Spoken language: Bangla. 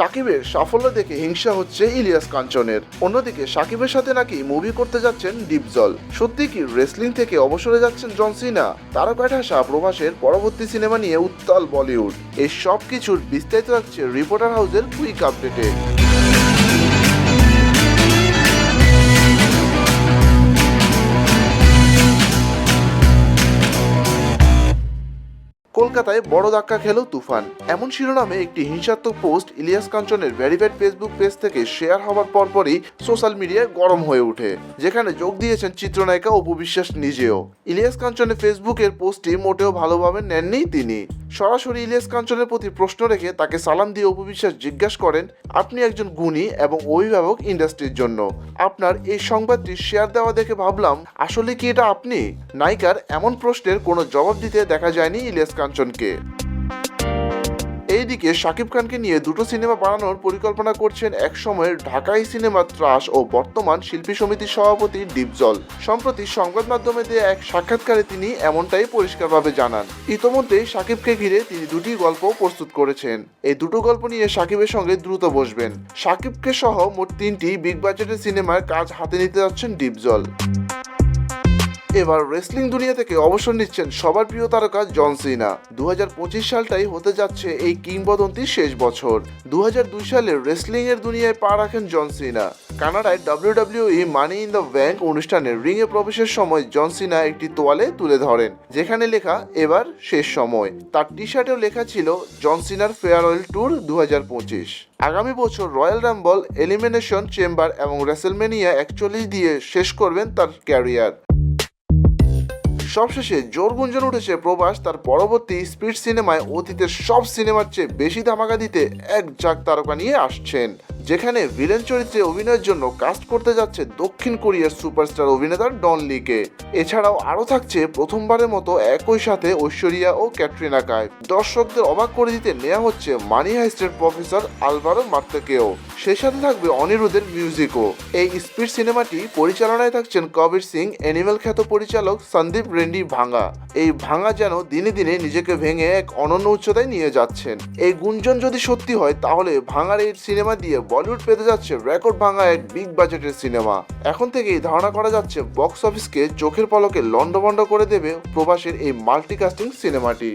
সাকিবের সাফল্য দেখে হিংসা হচ্ছে ইলিয়াস কাঞ্চনের। অন্যদিকে সাকিবের সাথে নাকি মুভি করতে যাচ্ছেন ডিপজল সত্যি কি রেসলিং থেকে অবসরে যাচ্ছেন জন সিনা? তারকা ঠাসা প্রভাসের পরবর্তী সিনেমা নিয়ে উত্তাল বলিউড। এই সব কিছুর বিস্তারিত রাখছে রিপোর্টার হাউসের কুইক আপডেটে কলকাতায় বড় ধাক্কা খেল তুফান। এমন শিরোনামে একটি হিংসাত্মক পোস্ট ইলিয়াস কাঞ্চনের ভেরিফাইড ফেসবুক পেজ থেকে শেয়ার হওয়ার পরপরই সোশ্যাল মিডিয়ায় গরম হয়ে ওঠে, যেখানে যোগ দিয়েছেন চিত্রনায়িকা অপু বিশ্বাস নিজেও। ইলিয়াস কাঞ্চনের ফেসবুকের পোস্টটি মোটেও ভালোভাবে নেননি তিনি। সরাসরি ইলিয়াস কাঞ্চনের প্রতি প্রশ্ন রেখে তাকে সালাম দিয়ে উপবিশ্বাস বিশ্বাস জিজ্ঞাসা করেন, আপনি একজন গুণী এবং অভিভাবক ইন্ডাস্ট্রির জন্য। আপনার এই সংবাদটি শেয়ার দেওয়া দেখে ভাবলাম, আসলে কি এটা আপনি? নায়িকার এমন প্রশ্নের কোনো জবাব দিতে দেখা যায়নি ইলিয়াস কাঞ্চনকে। এইদিকে শাকিব খানকে নিয়ে দুটো সিনেমা বানানোর পরিকল্পনা করছেন এক সময়ের ঢাকাই সিনেমা ত্রাস ও বর্তমান শিল্পী সমিতির সভাপতি ডিপজল। সম্প্রতি সংবাদ মাধ্যমে দেয়া এক সাক্ষাৎকারে তিনি এমনটাই পরিষ্কারভাবে জানান। ইতোমধ্যেই শাকিবকে ঘিরে তিনি দুটি গল্প প্রস্তুত করেছেন। এই দুটো গল্প নিয়ে শাকিবের সঙ্গে দ্রুত বসবেন। শাকিবকে সহ মোট তিনটি বিগ বাজেটের সিনেমার কাজ হাতে নিতে যাচ্ছেন ডিপজল। এবার রেসলিং দুনিয়া থেকে অবসর নিচ্ছেন সবার প্রিয় তারকা জন সিনা। দু সালটাই হতে যাচ্ছে এই কিংবদন্তির শেষ বছর। দু হাজার দুই সালে রেসলিং এর দুনিয়ায় পা রাখেন জন সিনা। কানাডায় WWE money in the bank অনুষ্ঠানে রিং এ প্রবেশের সময় জন সিনা একটি তোয়ালে তুলে ধরেন, যেখানে লেখা, এবার শেষ সময়। তার টি শার্টেও লেখা ছিল, জন সিনার ফেয়ারওয়েল ট্যুর দু হাজার পঁচিশ। আগামী বছর রয়্যাল রাম্বল এলিমিনেশন চেম্বার এবং রেসেলমেনিয়া একচল্লিশ দিয়ে শেষ করবেন তার ক্যারিয়ার। সবশেষে জোর গুঞ্জন উঠেছে প্রবাস তার পরবর্তী স্পিড সিনেমায় অতীতের সব সিনেমার চেয়ে বেশি ধামাকা দিতে এক জাক তারকা নিয়ে আসছেন। যেখানে ভিলেন চরিত্রে অভিনয়ের জন্য কাস্ট করতে যাচ্ছে দক্ষিণ কোরিয়ার সুপারস্টার অভিনেতা ডন লিকে। এছাড়াও আরও থাকছে প্রথমবারের মতো একই সাথে ঐশ্বরিয়া ও ক্যাটরিনা কাইফ দর্শকদের অবাক করে দিতে নেওয়া হচ্ছে মানি হাইস্টের প্রফেসর আলভারো মার্তেকেও। সেই সাথে থাকবে অনিরুদ্ধের মিউজিকও এই স্পিড সিনেমাটি পরিচালনায় থাকছেন কবির সিং অ্যানিমেল খ্যাত পরিচালক সন্দীপ রেন্ডি ভাঙা। এই ভাঙা যেন দিনে দিনে নিজেকে ভেঙে এক অনন্য উচ্চতায় নিয়ে যাচ্ছেন। এই গুঞ্জন যদি সত্যি হয়, তাহলে ভাঙার এই সিনেমা দিয়ে বলিউড পেতে যাচ্ছে রেকর্ড ভাঙা এক বিগ বাজেটের সিনেমা এখন থেকেই ধারণা করা যাচ্ছে বক্স অফিসকে চোখের পলকে লন্ডভন্ড করে দেবে প্রবাসের এই মাল্টিকাস্টিং সিনেমাটি